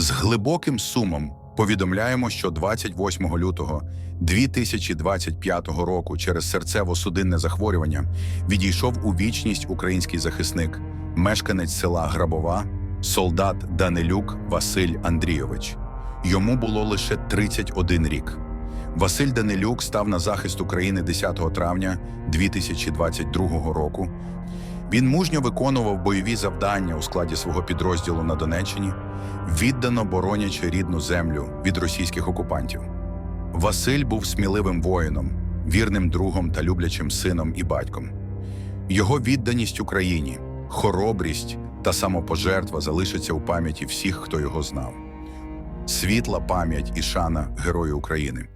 З глибоким сумом повідомляємо, що 28 лютого 2025 року через серцево-судинне захворювання відійшов у вічність український захисник, мешканець села Грабова, солдат Данилюк Василь Андрійович. Йому було лише 31 рік. Василь Данилюк став на захист України 10 травня 2022 року. Він мужньо виконував бойові завдання у складі свого підрозділу на Донеччині, віддано боронячи рідну землю від російських окупантів. Василь був сміливим воїном, вірним другом та люблячим сином і батьком. Його відданість Україні, хоробрість та самопожертва залишаться у пам'яті всіх, хто його знав. Світла пам'ять і шана Герою України.